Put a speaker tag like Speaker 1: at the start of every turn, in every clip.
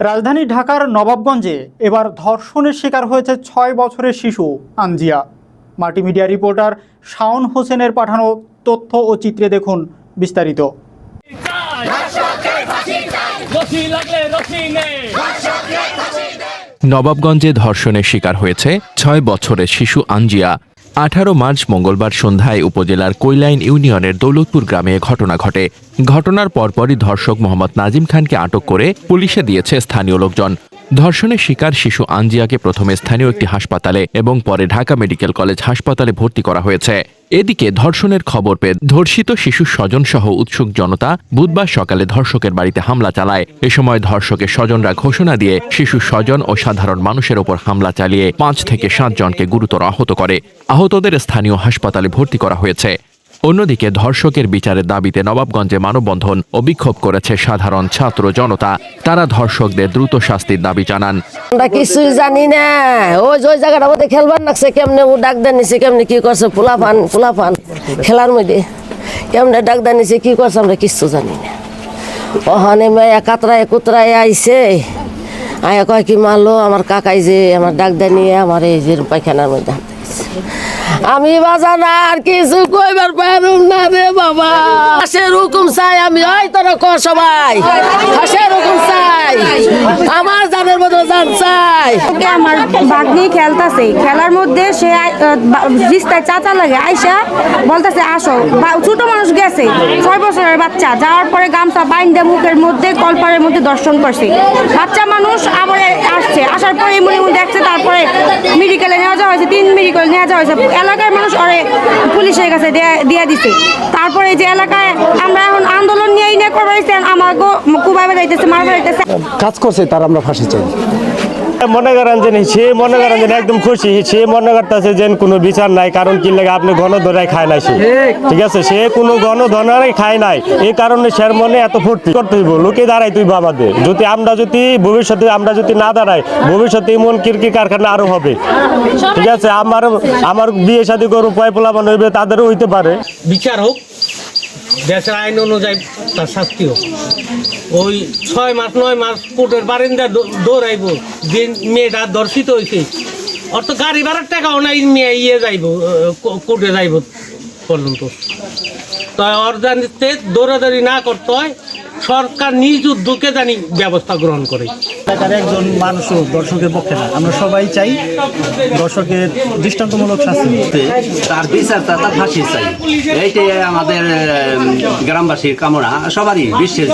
Speaker 1: রাজধানী ঢাকার নবাবগঞ্জে এবার ধর্ষণের শিকার হয়েছে ছয় বছরের শিশু আঞ্জিয়া মাল্টিমিডিয়া রিপোর্টার শাওন হোসেনের পাঠানো তথ্য ও চিত্রে দেখুন বিস্তারিত।
Speaker 2: নবাবগঞ্জে ধর্ষণের শিকার হয়েছে ছয় বছরের শিশু আঞ্জিয়া আঠারো মার্চ মঙ্গলবার সন্ধ্যায় উপজেলার কৈলাইন ইউনিয়নের দৌলতপুর গ্রামে ঘটনা ঘটে। ঘটনার পরপরই ধর্ষক মোহাম্মদ নাজিম খানকে আটক করে পুলিশে দিয়েছে স্থানীয় লোকজন। ধর্ষণের শিকার শিশু আঞ্জিয়াকে প্রথমে স্থানীয় একটি হাসপাতালে এবং পরে ঢাকা মেডিকেল কলেজ হাসপাতালে ভর্তি করা হয়েছে। এদিকে ধর্ষণের খবর পেয়ে ধর্ষিত শিশু স্বজন সহ উৎসুক জনতা বুধবার সকালে ধর্ষকের বাড়িতে হামলা চালায়। এ সময় ধর্ষকের স্বজনরা ঘোষণা দিয়ে শিশু স্বজন ও সাধারণ মানুষের ওপর হামলা চালিয়ে পাঁচ থেকে সাত জনকে গুরুতর আহত করে। আহতদের স্থানীয় হাসপাতালে ভর্তি করা হয়েছে। অন্যদিকে ধর্ষকের বিচারের দাবিতে নবাবগঞ্জে মানববন্ধন ও বিক্ষোভ করেছে সাধারণ ছাত্র জনতা। তারা ধর্ষকদের দ্রুত শাস্তির দাবি জানান।
Speaker 3: আমরা কিছুই জানি না। ওই যে ওই জায়গাটা মধ্যে খেলবার লাগছে কেমনে ও ডাক দেন নিছে, কেমনে কি করছে পোলা ফান ফান খেলার মধ্যে। কেমনে ডাক দেন নিছে, কি করছে, আমরা কিছু জানি না। ওখানে মেয়া কাতরায় কুতরায় আইছে। আয়া কয় কি, মারলো আমার কাকাই যে, আমার ডাক দেন নিয়ে, আমার এই যে পায়খানার মধ্যে। আমি বাজান আর কিছু কইবার পারুম না রে বাবা। হাসের চাই আমি, ওই তোর কর সবাই। হাসের চাই, আমার জানের মতো জান চাই।
Speaker 4: আমার ভাগ্নি খেলতাছে। খেলার মধ্যে সে জিস্তায় চাচা লাগে, আইসা বলতেছে, আসো। ছোট মানুষ গেছে, ছয় বছরের বাচ্চা। যাওয়ার পরে গামছা বাইন্দে মুখের মধ্যে, কলপারের মধ্যে দর্শন করছে। বাচ্চা মানুষ আবার আসছে। আসার পরে এমনি দেখছে, তারপরে মেডিকেলে নেওয়া যাওয়া হয়েছে। তিন মেডিকেল নেওয়া যাওয়া হয়েছে। এলাকার মানুষ অনেক পুলিশের কাছে দেয়া- দিছে। তারপরে যে এলাকায় আমরা এখন আন্দোলন নিয়ে নিয়ে করবাইছে আমার কুবাই যাইতেছে মার বেড়াইতেছে
Speaker 5: কাজ করছে তার আমরা ফাঁসি চাই।
Speaker 6: মনে করেন যে সে মনে করেন যে একদম খুশি সে মনে করতেছে যে কোনো বিচার নাই কারণ কি লাগে আপনি গণ ধরাই খায় নাই সে। ঠিক। আছে সে কোনো গণ ধরাই খায় নাই এই কারণে সে মনে এত ফুর্তি করতে হইব লোকে দাঁড়াই তুই আমাদের। যদি আমরা যদি ভবিষ্যতে আমরা যদি না দাঁড়াই ভবিষ্যতে এমন কিরকির কারখানা আরও হবে। ঠিক আছে আমার আমার বিয়ে শাদী করু পয় পোলাপান হইবে তাদেরও হইতে পারে।
Speaker 7: বিচার হোক দেশের আইন অনুযায়ী তার শাস্তি হোক। ওই ছয় মাস, নয় মাস কোর্টের বারিন্দা দৌড়াইব, যে মেয়েটা দর্শিত হয়েছে অত গাড়ি ভাড়ার টাকাও নাই, মেয়ে ইয়ে যাইব কোর্টে যাইব পর্যন্ত। তো অর্জানিতে দৌড়াদৌড়ি না করতে হয় সরকার নিজ উদ্যোগে জানি ব্যবস্থা গ্রহণ করে।
Speaker 5: এলাকার একজন মানুষও দর্শকের পক্ষে না। আমরা সবাই চাই দর্শকের দৃষ্টান্তমূলক শাস্তি।
Speaker 8: তার বিচার তার তার ফাঁসি চাই। এইটাই আমাদের গ্রামবাসীর কামনা। সবারই বিশ্বের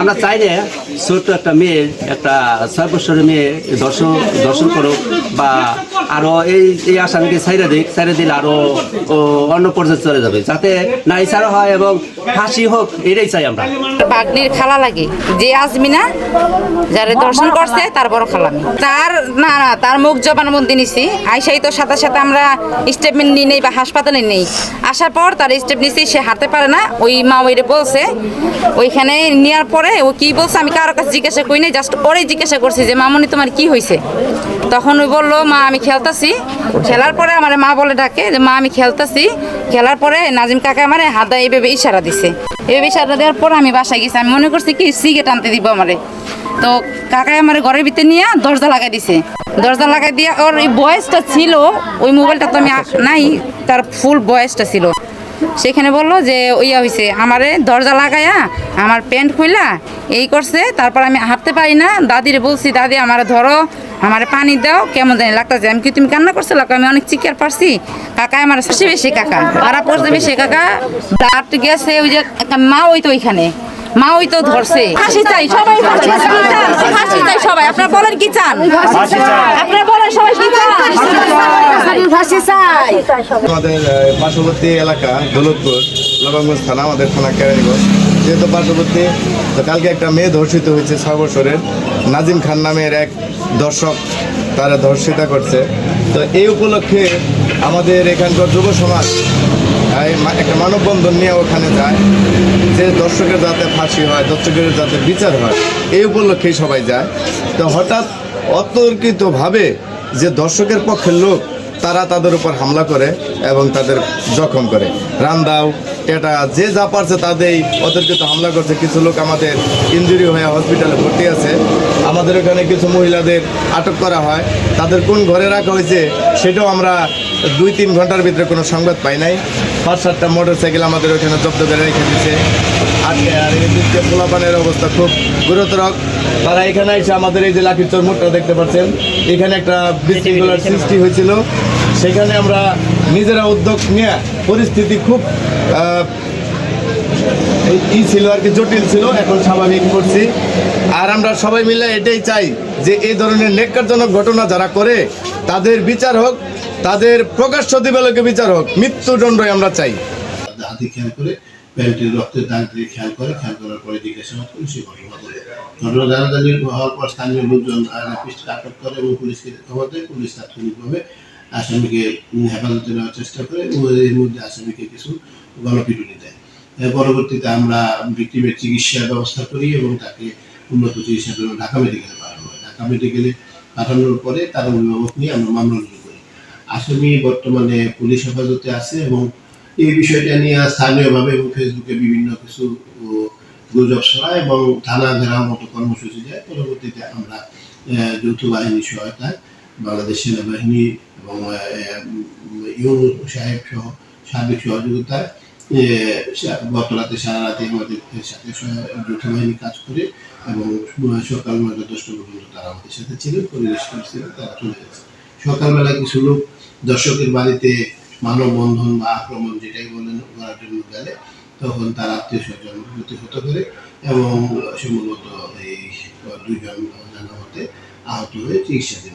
Speaker 8: আমরা চাই যে ছোট্ট একটা মেয়ে একটা ছয় বছরের মেয়ে দর্শন দর্শন করুক বা আরও এই এই আসামিকে ছাইড়ে দিক ছাইড়ে দিলে আরও অন্য পর্যায়ে চলে যাবে। যাতে না ইচ্ছারও হয় এবং ফাঁসি হোক, এটাই চাই আমরা।
Speaker 9: বাগনির খালা লাগে। যে আজমিনা, যারে দর্শন করছে, তার বড় খালামি তার, না না, তার মুখ জবানবন্দি নিছি। আইসাই তো সাথে সাথে আমরা স্টেটমেন্ট নিয়ে নেই বা হাসপাতালে নেই। আসার পর তার স্টেপ নিছি, সে হাঁটতে পারে না। ওই মা ওইরে বলছে। ওইখানে নেওয়ার পরে ও কি বলছে, আমি কারও কাছে জিজ্ঞাসা করি নাই জাস্ট ওরেই জিজ্ঞাসা করছি যে, মামনি, তোমার কি হয়েছে তখন ওই বলল, মা, আমি খেলতাছি। খেলার পরে আমার মা বলে ডাকে যে, মা, আমি খেলতাছি। খেলার পরে নাজিম কাকা আমার হাত এইভাবে ইশারা দিছে। এইভাবে ইশারা দেওয়ার পর আমি বাসায় গেছি। আমি মনে করছি কি, সিগারেট আনতে দিব আমারে। তো কাকাই আমার ঘরের ভিতরে নিয়ে দরজা লাগাই দিছে। দরজা লাগাই দিয়ে ওর বয়সটা ছিল, ওই মোবাইলটা তো আমি নাই, তার ফুল বয়সটা ছিল। সেখানে বলল যে, ইয়া হয়েছে আমারে দরজা লাগায়া আমার প্যান্ট খুইলা, এই করছে, তারপর আমি হাঁটতে পারি না। দাদিরে বলছি, দাদি, আমার ধরো, আমার পানি দাও, কেমন জানি লাগতেছে। আমি কি, তুমি কান্না করছ? লাগো, আমি অনেক চিকার পারছি। কাকা, আমার বেশি বেশি কাকা। পাড়া পড়ছে বেশি কাকা ব্লাড গেছে, ওই যে মা ওই তো ওইখানে। মা ওই তো ধরছে। ফাঁসি চাই সবাই ফাঁসি চাই ফাঁসি চাই সবাই। আপনারা বলেন কি চান? আপনারা বলেন সবাই কি চান?
Speaker 3: ফাঁসি চাই।
Speaker 10: আমাদের পার্শ্ববর্তী এলাকা দৌলতপুর নবাবগঞ্জ থানা আমাদের থানা কেরানীগঞ্জ। যেহেতু পার্শ্ববর্তী তো কালকে একটা মেয়ে ধর্ষিত হয়েছে ছয় বছরের। নাজিম খান নামের এক দর্শক তারা ধর্ষিতা করছে। তো এই উপলক্ষে আমাদের এখানকার যুব সমাজ একটা মানববন্ধন নিয়ে ওখানে যায়, যে দর্শকের যাতে ফাঁসি হয়, দর্শকের যাতে বিচার হয়, এই উপলক্ষেই সবাই যায়। তো হঠাৎ অতর্কিতভাবে যে দর্শকের পক্ষের লোক তারা তাদের উপর হামলা করে এবং তাদের জখম করে। রান্দাও টেটা, যে যা পারছে তাদেরই। অতর্কিত হামলা করছে। কিছু লোক আমাদের ইঞ্জুরি হয়ে হসপিটালে ভর্তি আছে। আমাদের ওখানে কিছু মহিলাদের আটক করা হয়। তাদের কোন ঘরে রাখা হয়েছে সেটাও আমরা দুই তিন ঘণ্টার ভিতরে কোনো সংবাদ পাই নাই। পাঁচ সাতটা মোটর সাইকেল আমাদের ওখানে জব্দ করে রেখে দিচ্ছে আর এদিকে পোলাপানের অবস্থা খুব গুরুতর। তারা এখানে এসে আমাদের এই যে লাঠির মোটটা দেখতে পাচ্ছেন, এখানে একটা বিশৃঙ্খলার সৃষ্টি হয়েছিল। সেখানে আমরা নিজেরা উদ্যোগ নিয়ে পরিস্থিতি খুব ই ছিল আর কি, জটিল ছিল, এখন স্বাভাবিক করছি। আর আমরা সবাই মিলে এটাই চাই যে এই ধরনের নেককারজনক ঘটনা যারা করে, তাদের বিচার হোক, তাদের প্রকাশ্য দিবালোকে বিচার হোক, মৃত্যুদণ্ডই আমরা চাই।
Speaker 11: প্যান্টের রক্তের দাগ দিয়ে খেয়াল করে, খেয়াল করার পরে জিজ্ঞাসাবাদ করে সে ঘটনা বলে ঘটনা জানাজানি হওয়ার পর স্থানীয় লোকজন রাপিস্টকে আটক করে এবং পুলিশকে খবর দেয় পুলিশ তাৎক্ষণিকভাবে আসামিকে হেফাজতে নেওয়ার চেষ্টা করে এবং এর মধ্যে আসামিকে কিছু গণপিটুনি দেয়। পরবর্তীতে আমরা ভিক্টিমের চিকিৎসার ব্যবস্থা করি এবং তাকে উন্নত চিকিৎসার জন্য ঢাকা মেডিকেলে পাঠানো হয়। ঢাকা মেডিকেলে পাঠানোর পরে তার অভিভাবক নিয়ে আমরা মামলা রুজু করি। আসামি বর্তমানে পুলিশ হেফাজতে আছে এবং এই বিষয়টা নিয়ে স্থানীয়ভাবে এবং ফেসবুকে বিভিন্ন কিছু গুজব ছড়ায় এবং থানা ঘেরাও মতো কর্মসূচি দেয়। পরবর্তীতে আমরা যৌথ বাহিনীর সহায়তায় বাংলাদেশ সেনাবাহিনী এবং ইউনু সাহেব সহ সার্বিক সহযোগিতায় গত রাতে সারা রাতে আমাদের সাথে যৌথ বাহিনী কাজ করে এবং সকাল নয়টা দশটা পর্যন্ত তারা আমাদের সাথে ছিলেন, পরিবেশ পরিস্থিতি তারা চলে গেছে। সকালবেলা কিছু লোক দর্শকের বাড়িতে মানববন্ধন বা আক্রমণ যেটাই বলেন জন্য গেলে তখন তার আত্মীয় স্বজন প্রতিহত করে এবং সম্ভবত এই দুইজন জানা হতে আহত হয়ে চিকিৎসাধীন